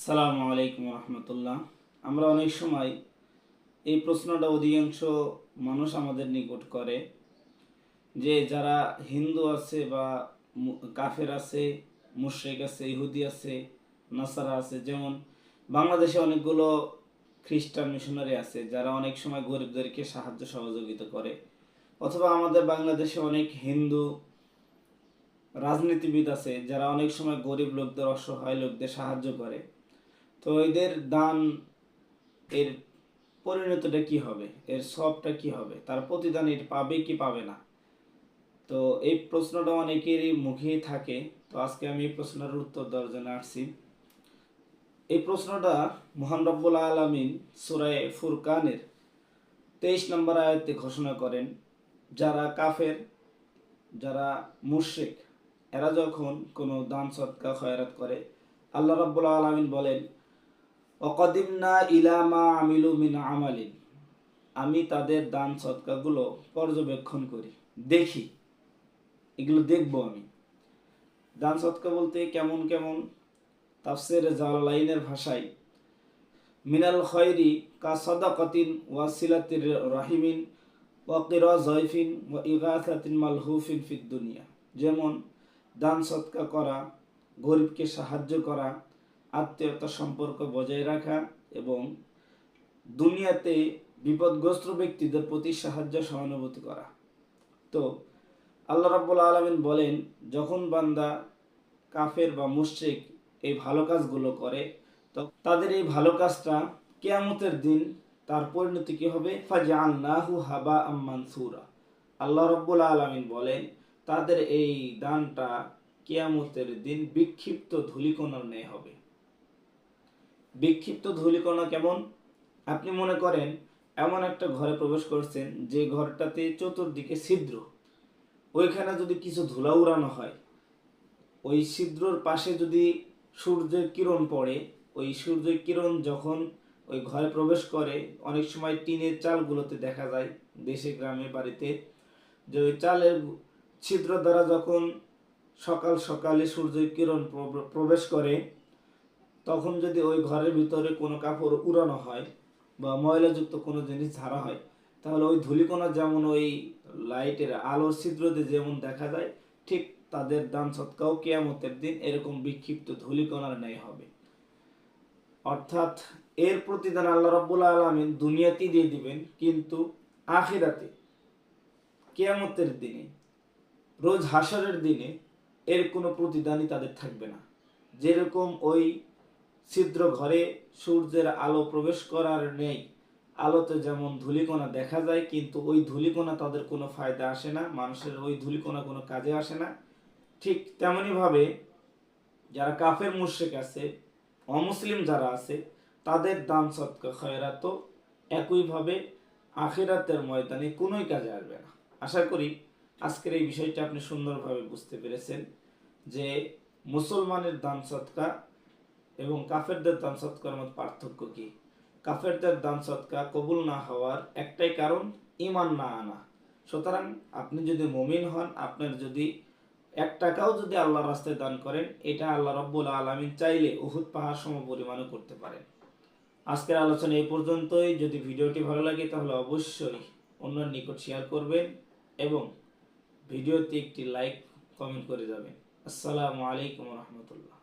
সালামু আলাইকুম রহমতুল্লাহ। আমরা অনেক সময় এই প্রশ্নটা অধিকাংশ মানুষ আমাদের নিকট করে যে যারা হিন্দু আছে বা কাফের আছে, মুশ্রিক আছে, ইহুদি আছে, নাসারা আছে, যেমন বাংলাদেশে অনেকগুলো খ্রিস্টান মিশনারি আছে যারা অনেক সময় গরিবদেরকে সাহায্য সহযোগিতা করে। অথবা আমাদের বাংলাদেশে অনেক হিন্দু রাজনীতিবিদ আছে যারা অনেক সময় গরিব লোকদের, অসহায় লোকদের সাহায্য করে। তো এদের দান, এর পরিণতটা কি হবে? এর সবটা কি হবে? তার প্রতিদান এর পাবে কি পাবে না? তো এই প্রশ্নটা অনেকেরই মুখেই থাকে। তো আজকে আমি এই প্রশ্নের উত্তর দেওয়ার আসছি। এই প্রশ্নটা মহান রব্বুল আলমিন সুরায় ফুরকানের তেইশ নম্বর আয়াতে ঘোষণা করেন, যারা কাফের, যারা মুশরিক, এরা যখন কোনো দান সৎকা খয়রাত করে, আল্লাহ রাব্বুল আলামিন বলেন অকদিমনা ইলামা আমিলু মিন আমালিন। আমি তাদের দান সৎকাগুলো পর্যবেক্ষণ করি। দেখি। এগুলো দেখব আমি। দান সৎকা বলতে কেমন কেমন? তাফসির জালালাইনের ভাষায়, মিনাল খয়রি কা সদাকতিন ওয়াসিলাতির রাহিমিন ওয়াকিরা জয়ফিন ওয়া ইগাসাতিন মালহুফিন ফিদ দুনিয়া। যেমন, দান সৎকা করা, গরিবকে সাহায্য করা আত্মীয়তা সম্পর্ক বজায় রাখা এবং দুনিয়াতে বিপদগ্রস্ত ব্যক্তিদের প্রতি সাহায্য, সহানুভূতি করা। তো আল্লাহ রাব্বুল আলমিন বলেন, যখন বান্দা কাফের বা মুশ্রিক এই ভালো কাজগুলো করে, তো তাদের এই ভালো কাজটা কেয়ামতের দিন তার পরিণতি কি হবে? ফাজা আল্লাহু হাবা আম্মান সুরা আল্লাহ রব্বুল আলমিন বলেন, তাদের এই দানটা কেয়ামতের দিন বিক্ষিপ্ত ধূলিকণার ন্যায় হবে। বিক্ষিপ্ত ধূলিকণা কেমন? আপনি মনে করেন এমন একটা ঘরে প্রবেশ করছেন যে ঘরটাতে চতুর্দিকে ছিদ্র। ওইখানে যদি কিছু ধুলা উড়ানো হয়, ওই ছিদ্রর পাশে যদি সূর্যের কিরণ পড়ে, ওই সূর্যের কিরণ যখন ওই ঘরে প্রবেশ করে, অনেক সময় টিনের চালগুলোতে দেখা যায়, দেশে, গ্রামে, বাড়িতে, যে ওই চালের ছিদ্র দ্বারা যখন সকাল সকালে সূর্যের কিরণ প্রব- প্রবেশ করে তখন যদি ওই ঘরের ভিতরে কোনো কাপড় উড়ানো হয় বা ময়লাযুক্ত কোনো জিনিস ঝাড়া হয়, তাহলে ওই ধূলিকণা যেমন ওই লাইটের আলোর ছিদ্রতে যেমন দেখা যায়, ঠিক তাদের দান সৎকাও কেয়ামতের দিন এরকম বিক্ষিপ্ত ধূলিকণার ন্যায় হবে। অর্থাৎ এর প্রতিদান আল্লাহ রাব্বুল আলামিন দুনিয়াতেই দিয়ে দিবেন, কিন্তু আখিরাতে, কেয়ামতের দিনে, রোজ হাসারের দিনে এর কোনো প্রতিদানই তাদের থাকবে না। যেরকম ওই ছিদ্র ঘরে সূর্যের আলো প্রবেশ করার নেই। আলোতে যেমন ধূলিকণা দেখা যায়, কিন্তু ওই ধূলিকণা তাদের কোনো ফায়দা আসে না, মানুষের ওই ধূলিকণা কোনো কাজে আসে না। ঠিক তেমনইভাবে যারা কাফের মুশরিক আছে, অমুসলিম যারা আছে, তাদের দান সৎকা খয়রাত একইভাবে আখিরাতের ময়দানে কোনোই কাজে আসবে না। আশা করি আজকের এই বিষয়টা আপনি সুন্দরভাবে বুঝতে পেরেছেন যে মুসলমানের দান সৎকা এবং কাফেরদের দান সৎকার মধ্যে পার্থক্য কি? কাফেরদের দান সৎকা কবুল না হওয়ার একটাই কারণ ইমান না আনা। সুতরাং আপনি যদি মমিন হন, আপনার যদি এক টাকাও যদি আল্লাহ রাস্তায় দান করেন, এটা আল্লাহ রব্বুল আলমিন চাইলে উহুদ পাহাড় সম পরিমাণও করতে পারেন। আজকের আলোচনা এই পর্যন্তই। যদি ভিডিওটি ভালো লাগে, তাহলে অবশ্যই অন্যের নিকট শেয়ার করবেন এবং ভিডিওতে একটি লাইক কমেন্ট করে যাবেন। আসসালামু আলাইকুম রহমতুল্লাহ।